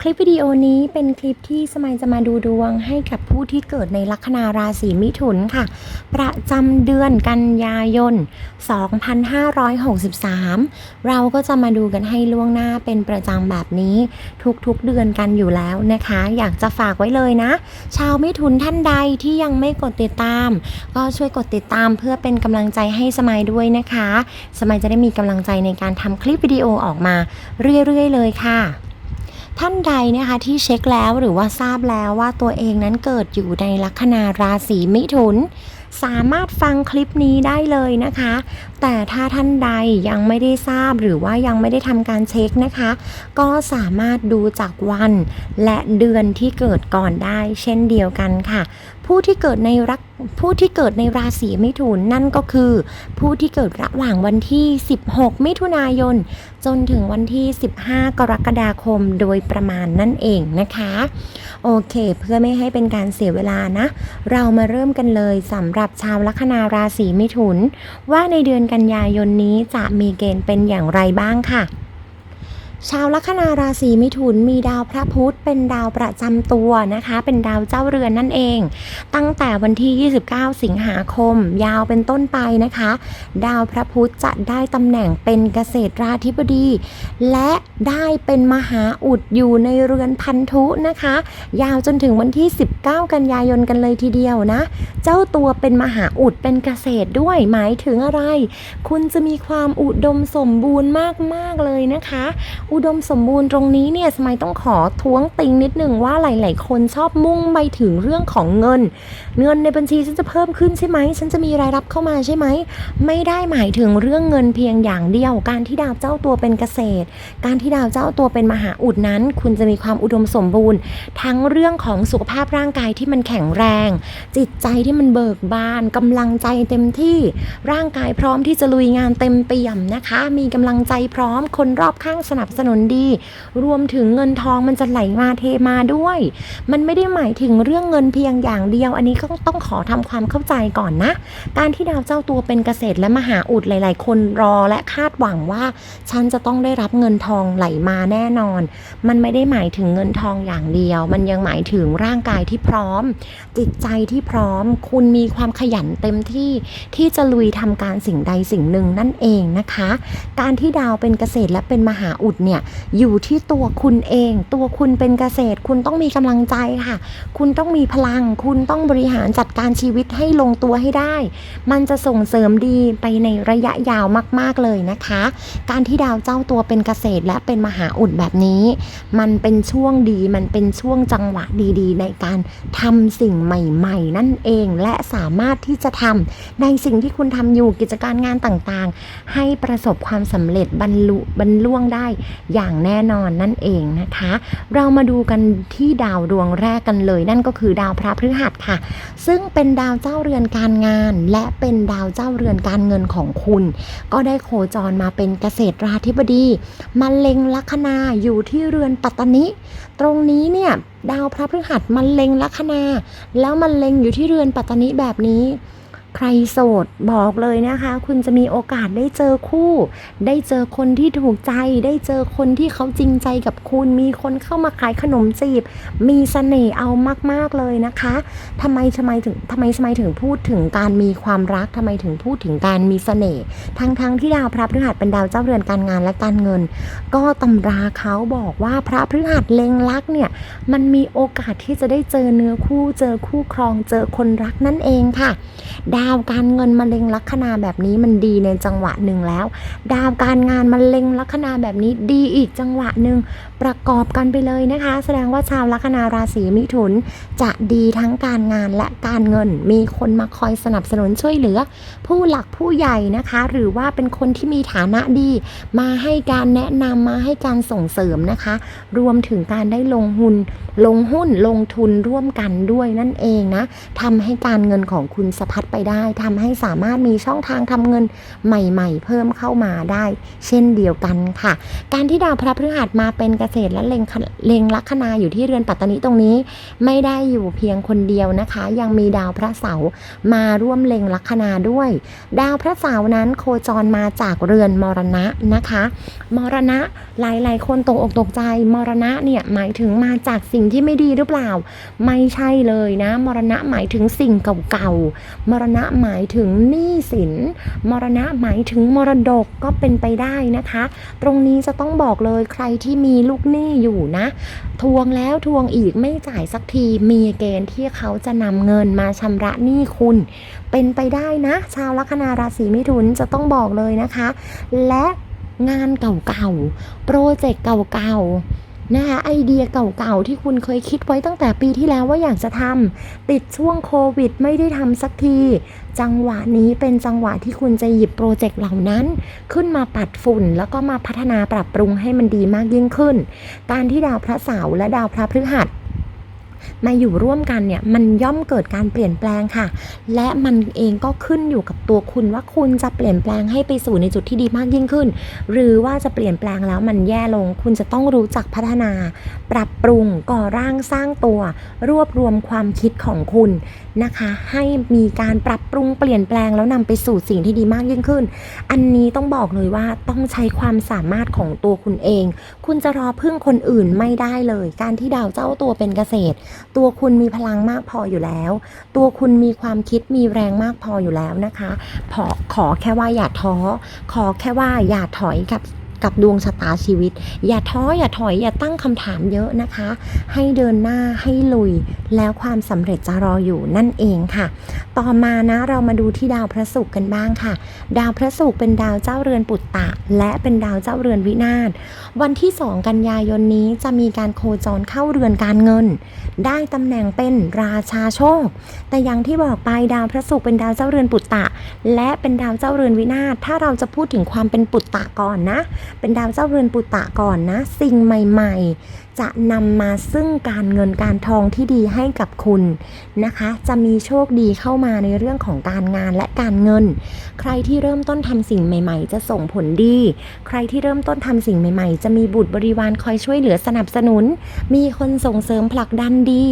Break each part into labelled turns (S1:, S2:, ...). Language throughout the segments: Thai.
S1: คลิปวิดีโอนี้เป็นคลิปที่สมัยจะมาดูดวงให้กับผู้ที่เกิดในลัคนาราศีมิถุนค่ะ ประจำเดือนกันยายน 2563 เราก็จะมาดูกันให้ล่วงหน้าเป็นประจำแบบนี้ ทุกๆเดือนกันอยู่แล้วนะคะ อยากจะฝากไว้เลยนะ ชาวมิถุนท่านใดที่ยังไม่กดติดตาม ก็ช่วยกดติดตามเพื่อเป็นกำลังใจให้สมัยด้วยนะคะ สมัยจะได้มีกำลังใจในการทำคลิปวิดีโอออกมาเรื่อยๆ เลยค่ะ ท่านใดนะคะที่เช็คแล้วหรือว่าทราบแล้วว่าตัวเองนั้นเกิดอยู่ในลัคนาราศีมิถุน สามารถฟังคลิปนี้ได้เลยนะคะ แต่ถ้าท่านใดยังไม่ได้ทราบหรือว่ายังไม่ได้ทำการเช็คนะคะ ก็สามารถดูจากวันและเดือนที่เกิดก่อนได้เช่นเดียวกันค่ะ ผู้ที่เกิดในรักผู้ที่เกิดในราศีมิถุนนั่นก็คือ ผู้ที่เกิดระหว่างวันที่ 16 มิถุนายน จนถึงวันที่ 15 กรกฎาคมโดยประมาณนั่นเองนะคะ โอเค เพื่อไม่ให้เป็นการเสียเวลานะ เรามาเริ่มกันเลยสำหรับชาวลัคนาราศีมิถุน ว่าในเดือนกันยายนนี้จะมีเกณฑ์เป็นอย่างไรบ้างค่ะ ชาวลัคนาราศีมิถุนมีดาวพระพุธเป็นดาวประจำตัวนะคะ เป็นดาวเจ้าเรือนนั่นเอง ตั้งแต่วันที่ 29 สิงหาคม ยาวเป็นต้นไปนะคะ ดาวพระพุธจะได้ตำแหน่งเป็นเกษตราธิบดี และได้เป็นมหาอุดอยู่ในเรือนพันธุนะคะ ยาวจนถึงวันที่ 19 กันยายนกันเลยทีเดียวนะ เจ้าตัวเป็นมหาอุดเป็นเกษตรด้วยหมายถึงอะไร คุณจะมีความอุดมสมบูรณ์มากๆเลยนะคะอุดมสมบูรณ์ตรงนี้เนี่ยสมัยต้องขอท้วงติงนิดหนึ่งว่าหลาย ๆ คนชอบมุ่งไปถึงเรื่องของเงิน เงินในบัญชีฉันจะเพิ่มขึ้นใช่ไหมฉันจะมีรายรับเข้ามาใช่ไหมไม่ได้หมายถึงเรื่องเงินเพียงอย่างเดียว การที่ดาวเจ้าตัวเป็นเกษตร การที่ดาวเจ้าตัวเป็นมหาอุดนั้น คุณจะมีความอุดมสมบูรณ์ ทั้งเรื่องของสุขภาพร่างกายที่มันแข็งแรง จิตใจที่มันเบิกบานกำลังใจเต็มที่ร่างกายพร้อมที่จะลุยงานเต็มเปี่ยมนะคะ มีกำลังใจพร้อมคนรอบข้างสนับสสนุนดี รวมถึงเงินทองมันจะไหลมาเทมาด้วย มันไม่ได้หมายถึงเรื่องเงินเพียงอย่างเดียว อันนี้ก็ต้องขอทำความเข้าใจก่อนนะ การที่ดาวเจ้าตัวเป็นเกษตรและมหาอุดหลาย ๆ คนรอและคาดหวังว่า ฉันจะต้องได้รับเงินทองไหลมาแน่นอน มันไม่ได้หมายถึงเงินทองอย่างเดียว มันยังหมายถึงร่างกายที่พร้อม จิตใจที่พร้อม คุณมีความขยันเต็มที่ที่จะลุยทำการสิ่งใดสิ่งหนึ่งนั่นเองนะคะ การที่ดาวเป็นเกษตรและเป็นมหาอุดเนี่ยอยู่ที่ตัวคุณเอง ตัวคุณเป็นเกษตร คุณต้องมีกำลังใจค่ะ คุณต้องมีพลัง คุณต้องบริหารจัดการชีวิตให้ลงตัวให้ได้ มันจะส่งเสริมดีไปในระยะยาวมาก ๆเลยนะคะ การที่ดาวเจ้าตัวเป็นเกษตรและเป็นมหาอุดแบบนี้ มันเป็นช่วงดีมันเป็นช่วงจังหวะดีๆ ในการทำสิ่งใหม่ ๆ นั่นเองและสามารถที่จะทำในสิ่งที่คุณทำอยู่กิจการงานต่างๆ ให้ประสบความสำเร็จบรรลุบรรล่วงได้อย่างแน่นอนนั่นเองนะคะ เรามาดูกันที่ดาวดวงแรกกันเลย นั่นก็คือดาวพระพฤหัสค่ะ ซึ่งเป็นดาวเจ้าเรือนการงาน และเป็นดาวเจ้าเรือนการเงินของคุณ ก็ได้โคจรมาเป็นเกษตรราธิบดีมาเล็งลัคนาอยู่ที่เรือนปัตตนิ ตรงนี้เนี่ยดาวพระพฤหัสมันเล็งลัคนา แล้วมันเล็งอยู่ที่เรือนปัตตนิแบบนี้ ใครโสดบอกเลยนะคะ คุณจะมีโอกาสได้เจอคู่ ได้เจอคนที่ถูกใจ ได้เจอคนที่เขาจริงใจกับคุณ มีคนเข้ามาขายขนมจีบ มีเสน่ห์เอามาก ๆ เลยนะคะทำไมทำไมถึงทำไมทำไมถึงพูดถึงการมีความรักทำไมถึงพูดถึงการมีเสน่ห์ทั้งทั้งๆที่ดาวพระพฤหัสเป็นดาวเจ้าเรือนการงานและการเงิน ก็ตำราเขาบอกว่าพระพฤหัสเล็งรักเนี่ยมันมีโอกาสที่จะได้เจอเนื้อคู่ เจอคู่ครอง เจอคนรักนั่นเองค่ะดาาวการเงินมาเล็งลัคนาแบบนี้มันดีในจังหวะหนึ่งแล้ว ดาวการงานมาเล็งลัคนาแบบนี้ดีอีกจังหวะหนึ่งประกอบกันไปเลยนะคะ แสดงว่าชาวลัคนาราศีมิถุน จะดีทั้งการงานและการเงิน มีคนมาคอยสนับสนุนช่วยเหลือ ผู้หลักผู้ใหญ่นะคะ หรือว่าเป็นคนที่มีฐานะดี มาให้การแนะนำมาให้การส่งเสริมนะคะ รวมถึงการได้ลงหุ้นลงหุ้นลงทุนร่วมกันด้วยนั่นเองนะทำให้การเงินของคุณสะพัดไปได้ได้ทำให้สามารถมีช่องทางทำเงินใหม่ๆ เพิ่มเข้ามาได้ เช่นเดียวกันค่ะ การที่ดาวพระพฤหัสมาเป็นเกษตรและเล็งเลงลัคนาอยู่ที่เรือนปัตตานีตรงนี้ ไม่ได้อยู่เพียงคนเดียวนะคะ ยังมีดาวพระเสาร์มาร่วมเล็งลัคนาด้วย ดาวพระเสาร์นั้นโคจรมาจากเรือนมรณะนะคะ มรณะหลายๆ คนตกอกตกใจมรณะเนี่ยหมายถึงมาจากสิ่งที่ไม่ดีหรือเปล่า ไม่ใช่เลยนะ มรณะหมายถึงสิ่งเก่าๆมรณะหมายถึงหนี้สิน มรณะหมายถึงมรดกก็เป็นไปได้นะคะ ตรงนี้จะต้องบอกเลยใครที่มีลูกหนี้อยู่นะ ทวงแล้วทวงอีกไม่จ่ายสักที มีเกณฑ์ที่เขาจะนำเงินมาชำระหนี้คุณ เป็นไปได้นะ ชาวลัคนาราศีมิถุนจะต้องบอกเลยนะคะ และงานเก่าๆ โปรเจกต์เก่าๆ นะคะไอเดียเก่าๆที่คุณเคยคิดไว้ตั้งแต่ปีที่แล้วว่าอยากจะทำติดช่วงโควิดไม่ได้ทำสักที จังหวะนี้เป็นจังหวะที่คุณจะหยิบโปรเจกต์เหล่านั้น ขึ้นมาปัดฝุ่น แล้วก็มาพัฒนาปรับปรุงให้มันดีมากยิ่งขึ้น การที่ดาวพระเสาร์และดาวพระพฤหัส มาอยู่ร่วมกันเนี่ยมันย่อมเกิดการเปลี่ยนแปลงค่ะ และมันเองก็ขึ้นอยู่กับตัวคุณว่าคุณจะเปลี่ยนแปลงให้ไปสู่ในจุดที่ดีมากยิ่งขึ้น หรือว่าจะเปลี่ยนแปลงแล้วมันแย่ลง คุณจะต้องรู้จักพัฒนา ปรับปรุงก่อร่างสร้างตัว รวบรวมความคิดของคุณนะคะ ให้มีการปรับปรุงเปลี่ยนแปลงแล้วนำไปสู่สิ่งที่ดีมากยิ่งขึ้น อันนี้ต้องบอกเลยว่าต้องใช้ความสามารถของตัวคุณเอง คุณจะรอพึ่งคนอื่นไม่ได้เลย การที่ดาวเจ้าตัวเป็นเกษตรตัวคุณมีพลังมากพออยู่แล้ว ตัวคุณมีความคิดมีแรงมากพออยู่แล้วนะคะขอขอแค่ว่าอย่าท้อ ขอแค่ว่าอย่าถอยกับ กับดวงชะตาชีวิต อย่าท้ออย่าถอยอย่าตั้งคำถามเยอะนะคะ ให้เดินหน้าให้ลุย แล้วความสำเร็จจะรออยู่นั่นเองค่ะ ต่อมานะเรามาดูที่ดาวพระศุกร์กันบ้างค่ะ ดาวพระศุกร์เป็นดาวเจ้าเรือนปุตตะ และเป็นดาวเจ้าเรือนวินาศวันที่ 2 กันยายนนี้จะมีการโคจรเข้าเรือนการเงิน ได้ตำแหน่งเป็นราชาโชค แต่อย่างที่บอกไปดาวพระศุกร์เป็นดาวเจ้าเรือนปุตตะ และเป็นดาวเจ้าเรือนวินาศถ้าเราจะพูดถึงความเป็นปุตตะก่อนนะเป็นดาวเจ้าเรือนปุตตะก่อนนะ สิ่งใหม่ๆ จะนำมาซึ่งการเงินการทองที่ดีให้กับคุณนะคะ จะมีโชคดีเข้ามาในเรื่องของการงานและการเงิน ใครที่เริ่มต้นทำสิ่งใหม่ ๆ จะส่งผลดี ใครที่เริ่มต้นทำสิ่งใหม่ ๆ จะมีบุตรบริวารคอยช่วยเหลือสนับสนุน มีคนส่งเสริมผลักดันดี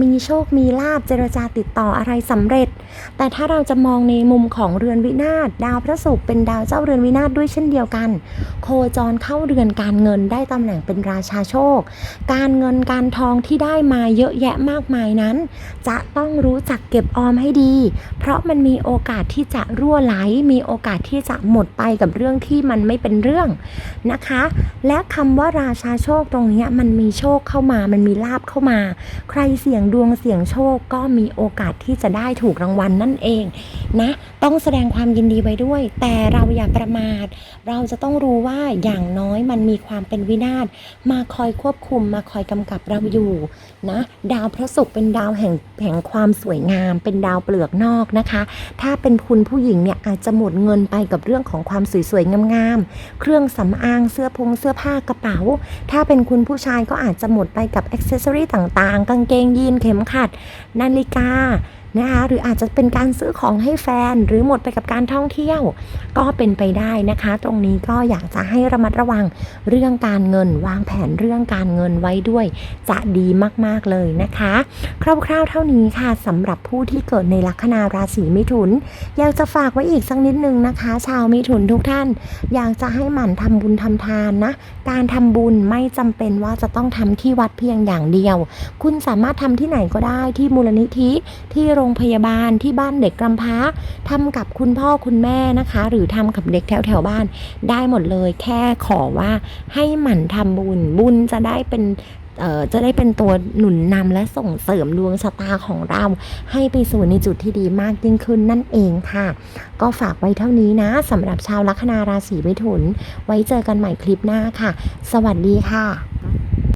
S1: มีโชคมีลาบเจรจาติดต่ออะไรสำเร็จ แต่ถ้าเราจะมองในมุมของเรือนวินาศดาวพระศุกร์เป็นดาวเจ้าเรือนวินาศด้วยเช่นเดียวกัน โคจรเข้าเรือนการเงินได้ตำแหน่งเป็นราชาโชค การเงินการทองที่ได้มาเยอะแยะมากมายนั้น จะต้องรู้จักเก็บออมให้ดี เพราะมันมีโอกาสที่จะรั่วไหล มีโอกาสที่จะหมดไปกับเรื่องที่มันไม่เป็นเรื่องนะคะ และคำว่าราชาโชคตรงนี้มันมีโชคเข้ามา มันมีลาบเข้ามา ใครเสี่ยงดวงเสี่ยงโชคก็มีโอกาสที่จะได้ถูกรางวัลนั่นเองนะ ต้องแสดงความยินดีไว้ด้วย แต่เราอย่าประมาท เราจะต้องรู้ว่าอย่างน้อยมันมีความเป็นวินาศมาคอยควบคุมมาคอยกำกับเราอยู่นะดาวพระศุกร์เป็นดาวแห่งแห่งความสวยงาม เป็นดาวเปลือกนอกนะคะ ถ้าเป็นคุณผู้หญิงเนี่ยอาจจะหมดเงินไปกับเรื่องของความสวยๆงามๆเครื่องสำอางเสื้อพงเสื้อผ้ากระเป๋า ถ้าเป็นคุณผู้ชายก็อาจจะหมดไปกับอ็อกเซสซอรี่ต่างๆ กางเกงยีนเข็มขัดนาฬิกา นะคะหรืออาจจะเป็นการซื้อของให้แฟน หรือหมดไปกับการท่องเที่ยว ก็เป็นไปได้นะคะ ตรงนี้ก็อยากจะให้ระมัดระวังเรื่องการเงิน วางแผนเรื่องการเงินไว้ด้วย จะดีมากๆเลยนะคะ คร่าวๆเท่านี้ค่ะสำหรับผู้ที่เกิดในลัคนาราศีมิถุน อยากจะฝากไว้อีกสักนิดนึงนะคะ ชาวมิถุนทุกท่าน อยากจะให้หมั่นทำบุญทำทานนะ การทำบุญไม่จำเป็นว่าจะต้องทำที่วัดเพียงอย่างเดียว คุณสามารถทำที่ไหนก็ได้ที่มูลนิธิที่โรงพยาบาลที่บ้านเด็กกำพร้าทำกับคุณพ่อคุณแม่นะคะ หรือทำกับเด็กแถวแถวบ้านได้หมดเลยแค่ขอว่าให้หมั่นทำบุญบุญจะได้เป็นเอ่อจะได้เป็นตัวหนุนนำและส่งเสริมดวงชะตาของเรา ให้ไปสู่ในจุดที่ดีมากยิ่งขึ้นนั่นเองค่ะ ก็ฝากไว้เท่านี้นะสำหรับชาวลัคนาราศีมิถุน ไว้เจอกันใหม่คลิปหน้าค่ะ สวัสดีค่ะ